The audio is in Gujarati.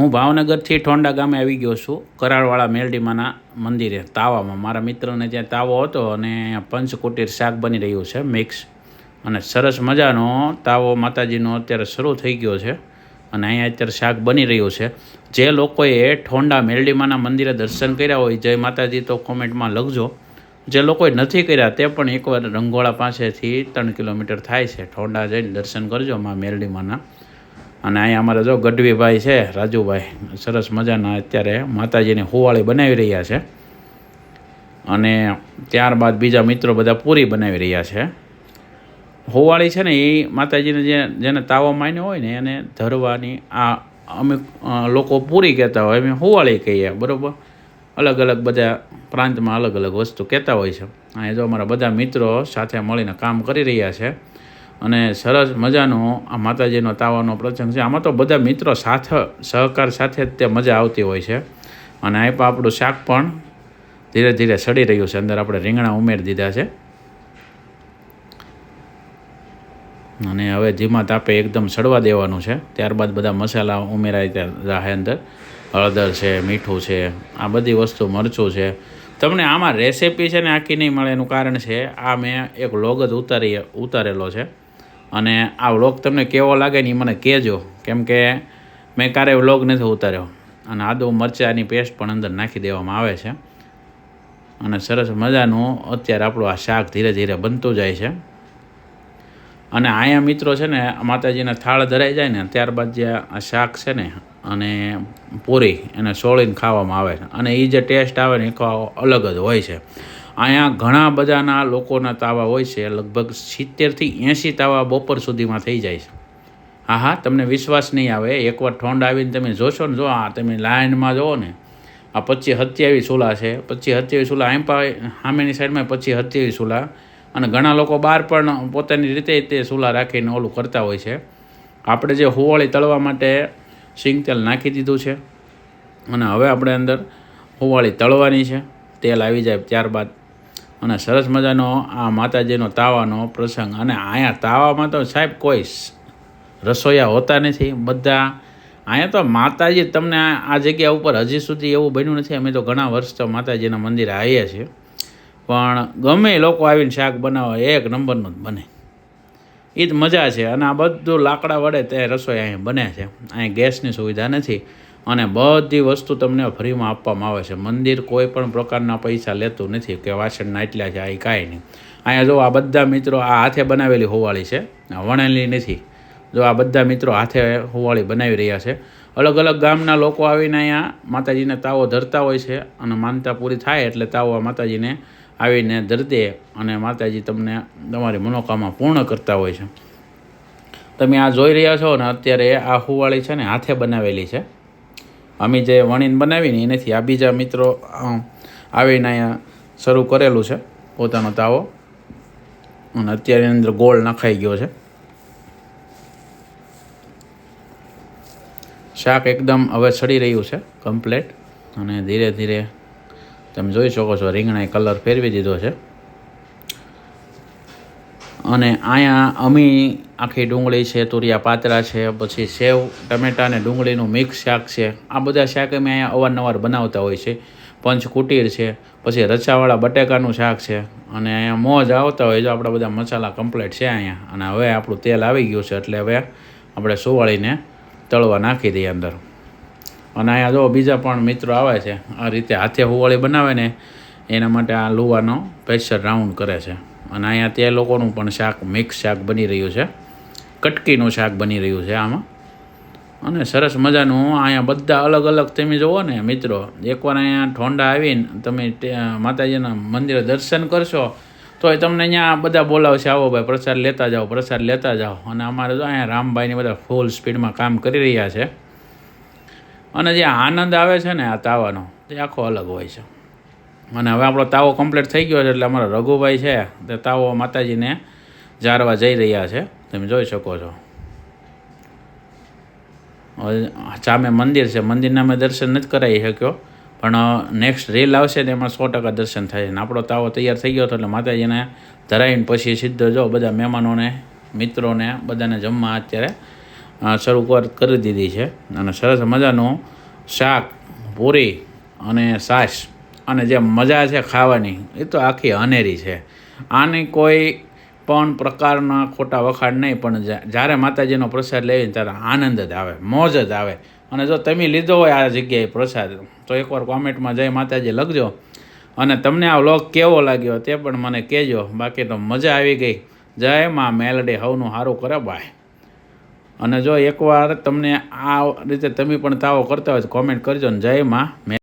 હું ભાવનગરથી ઠોંડા ગામે આવી ગયો છું, કરાળવાળા મેલડીમાના મંદિરે, તાવામાં. મારા મિત્રને ત્યાં તાવો હતો અને પંચકુટીર શાક બની રહ્યું છે, મિક્સ. અને સરસ મજાનો તાવો માતાજીનો અત્યારે શરૂ થઈ ગયો છે અને અહીંયા અત્યારે શાક બની રહ્યું છે. જે લોકોએ ઠોંડા મેલડીમાના મંદિરે દર્શન કર્યા હોય, જય માતાજી તો કોમેન્ટમાં લખજો. જે લોકોએ નથી કર્યા તે પણ એકવાર રંગોળા પાસેથી ત્રણ કિલોમીટર થાય છે. ઠોંડા જઈને દર્શન કરજો મા મેલડીમાના. અને અહીંયા અમારા જો ગઢવીભાઈ છે, રાજુભાઈ. સરસ મજાના અત્યારે માતાજીની હોવાળી બનાવી રહ્યા છે. અને ત્યારબાદ બીજા મિત્રો બધા પૂરી બનાવી રહ્યા છે. હોવાળી છે ને એ માતાજીને જે જેને તાવા માન્યો હોય ને એને ધરવાની આ અમે લોકો પૂરી કહેતા હોય, અમે હોવાળી કહીએ, બરાબર? અલગ અલગ બધા પ્રાંતમાં અલગ અલગ વસ્તુ કહેતા હોય છે. અહીંયા જો અમારા બધા મિત્રો સાથે મળીને કામ કરી રહ્યા છે. અને સરસ મજાનો આ માતાજીનો તાવાનો પ્રસંગ છે. આમાં તો બધા મિત્રો સાથે, સહકાર સાથે જ તે મજા આવતી હોય છે. અને અહીં આપણું શાક પણ ધીરે ધીરે સડી રહ્યું છે. અંદર આપણે રીંગણા ઉમેરી દીધા છે. અને હવે ધીમા તાપે એકદમ સડવા દેવાનું છે. ત્યારબાદ બધા મસાલા ઉમેરાય જાય અંદર. હળદર છે, મીઠું છે, આ બધી વસ્તુ મરચું છે. તમને આમાં રેસિપી છે ને આખી નહીં મળે એનું કારણ છે, આ મેં એક લોગ જ ઉતારી, ઉતારેલો છે. અને આ વ્લોગ તમને કેવો લાગે ને એ મને કહેજો. કેમ કે મેં ક્યારેય વ્લોગ નથી ઉતાર્યો. અને આદુ મરચાંની પેસ્ટ પણ અંદર નાખી દેવામાં આવે છે. અને સરસ મજાનું અત્યારે આપણું આ શાક ધીરે ધીરે બનતું જાય છે. અને અહીંયા મિત્રો છે ને, માતાજીના થાળ ધરાઈ જાય ને, ત્યારબાદ જે આ શાક છે ને, અને પૂરી એને સોળીને ખાવામાં આવે છે. અને એ જે ટેસ્ટ આવે ને, એ અલગ જ હોય છે. અહીંયા ઘણા બધાના લોકોના તાવા હોય છે, લગભગ સિત્તેરથી એંશી તાવા બપોર સુધીમાં થઈ જાય છે. હા હા તમને વિશ્વાસ નહીં આવે, એકવાર ઠંડ આવીને તમે જોશો ને જો, આ તમે લાઇનમાં જુઓ ને, આ પચીસ સત્યાવીસ ચૂલા છે, પચીસ સત્યાવીસ ચૂલા એમ પાસે સામેની સાઈડમાં પચીસ સત્યાવીસ ચૂલા અને ઘણા લોકો બહાર પણ પોતાની રીતે તે ચૂલા રાખીને ઓલું કરતા હોય છે. આપણે જે હુવાળી તળવા માટે સિંગ તેલ નાખી દીધું છે, અને હવે આપણે અંદર હુવાળી તળવાની છે, તેલ આવી જાય ત્યારબાદ અને સરસ મજાનો આ માતાજીનો તાવાનો પ્રસંગ. અને અહીંયા તાવામાં તો સાહેબ કોઈ રસોઈયા હોતા નથી બધા. અહીંયા તો માતાજી તમને આ જગ્યા ઉપર હજી સુધી એવું બન્યું નથી. અમે તો ઘણા વર્ષ તો માતાજીના મંદિરે આવ્યા છીએ. પણ ગમે લોકો આવીને શાક બનાવે, એક નંબરનું જ બને. એ જ મજા છે. અને આ બધું લાકડા વડે તે રસોઈ અહીં બને છે. અહીં ગેસની સુવિધા નથી. અને બધી વસ્તુ તમને ફ્રીમાં આપવામાં આવે છે. મંદિર કોઈ પણ પ્રકારના પૈસા લેતું નથી કે વાસણના એટલા છે આ કાંઈ નહીં. અહીંયા જો આ બધા મિત્રો આ હાથે બનાવેલી હોવાળી છે વણેલી નથી. જો આ બધા મિત્રો હાથે હોવાળી બનાવી રહ્યા છે. અલગ અલગ ગામના લોકો આવીને અહીંયા માતાજીને તાવો ધરતા હોય છે અને માનતા પૂરી થાય એટલે તાવો માતાજીને આવીને ધરી અને માતાજી તમને તમારી મનોકામના પૂર્ણ કરતા હોય છે. તમે આ જોઈ રહ્યા છો ને અત્યારે આ હુવાળી છે ને હાથે બનાવેલી છે. અમે જે વણીને બનાવીને એ નથી આ બીજા મિત્રો આવીને અહીંયા શરૂ કરેલું છે પોતાનો તાવો. અને અત્યારે અંદર ગોળ નખાઈ ગયો છે. શાક એકદમ હવે સડી રહ્યું છે કમ્પ્લેટ અને ધીરે ધીરે તમે જોઈ શકો છો રીંગણાએ કલર ફેરવી દીધો છે. અને અહીંયા અમી આખી ડુંગળી છે, તુરિયા પાતરા છે, પછી સેવ, ટમેટા અને ડુંગળીનું મિક્સ શાક છે. આ બધા શાક અમે અહીંયા અવારનવાર બનાવતા હોય છે. પંચકુટીર છે, પછી રચાવાળા બટેકાનું શાક છે. અને અહીંયા મોજ આવતા હોય જો આપણા બધા મસાલા કમ્પ્લીટ છે અહીંયા. અને હવે આપણું તેલ આવી ગયું છે, એટલે હવે આપણે સુવાળીને તળવા નાખી દઈએ અંદર. અને અહીંયા જો બીજા પણ મિત્રો આવે છે, આ રીતે હાથે હુવાળી બનાવે ને, એના માટે આ લુવાનો પ્રેશર રાઉન્ડ કરે છે. અને અહીંયા તે લોકોનું પણ શાક, મિક્સ શાક બની રહ્યું છે. કટકીનું શાક બની રહ્યું છે આમાં. અને સરસ મજાનું અહીંયા બધા અલગ અલગ તમે જુઓ ને, મિત્રો. એકવાર અહીંયા ઠોંડા આવીને તમે માતાજીના મંદિરે દર્શન કરશો તો એ તમને અહીંયા બધા બોલાવશે, આવો ભાઈ, પ્રસાદ લેતા જાઓ, પ્રસાદ લેતા જાઓ. અને અમારે તો અહીંયા રામભાઈને બધા ફૂલ સ્પીડમાં કામ કરી રહ્યા છે. અને જે આનંદ આવે છે ને, આ તાવાનો, તે આખો અલગ હોય છે. અને હવે આપણો તાવો કમ્પ્લીટ થઈ ગયો છે એટલે અમારા રઘુભાઈ છે. તે તાવો માતાજીને જારવા જઈ રહ્યા છે. તમે જોઈ શકો છો. સામે મંદિર છે. મંદિરના અમે દર્શન નથી કરાવી શક્યો. પણ નેક્સ્ટ રીલ આવશે ને એમાં સો ટકા દર્શન થાય ને આપણો તાવો તૈયાર થઈ ગયો હતો એટલે માતાજીને ધરાવીને પછી સીધો જો બધા મહેમાનોને, મિત્રોને બધાને જમવા અત્યારે શરૂ શરૂઆત કરી દીધી છે. અને સરસ મજાનું શાક, પૂરી અને છાશ અને જે મજા છે ખાવાની, એ તો આખી અનેરી છે. આની કોઈ પણ પ્રકારના ખોટા વખાણ નહીં, પણ જ્યારે માતાજીનો પ્રસાદ લેવીને ત્યારે આનંદ જ આવે, મોજ જ આવે. અને જો તમે લીધો હોય આ જગ્યાએ પ્રસાદ, તો એકવાર કોમેન્ટમાં જય માતાજી લખજો. અને તમને આ વ્લોગ કેવો લાગ્યો તે પણ મને કહેજો. બાકી તો મજા આવી ગઈ. જય માં મેલડી, હવનું સારું કરે, બાય. અને જો એકવાર તમને આ રીતે તમે પણ તાવો કરતા હોય તો કોમેન્ટ કરજો ને જય માં